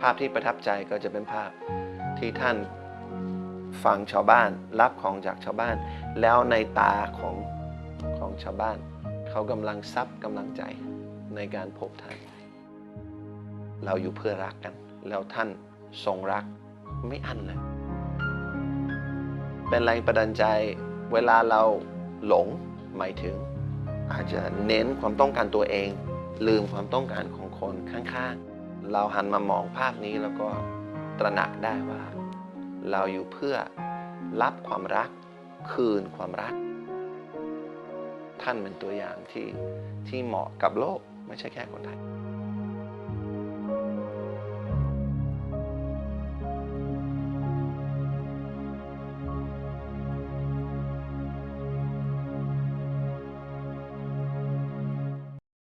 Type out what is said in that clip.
ภาพที่ประทับใจก็จะเป็นภาพที่ท่านฟังชาวบ้าน รับของจากชาวบ้าน แล้วในตาของของชาวบ้าน เขากำลังซับกำลังใจในการพบท่าน เราอยู่เพื่อรักกัน แล้วท่านทรงรักไม่อั้นเลยเป็นแรงประดันใจเวลาเราหลงหมายถึง อาจจะเน้นความต้องการตัวเอง ลืมความต้องการของคนข้างๆ เราหันมามองภาพนี้แล้วก็ตระหนักได้ว่า เราอยู่เพื่อรับความรัก คืนความรัก ท่านเป็นตัวอย่างที่ที่เหมาะกับโลกไม่ใช่แค่คนไทย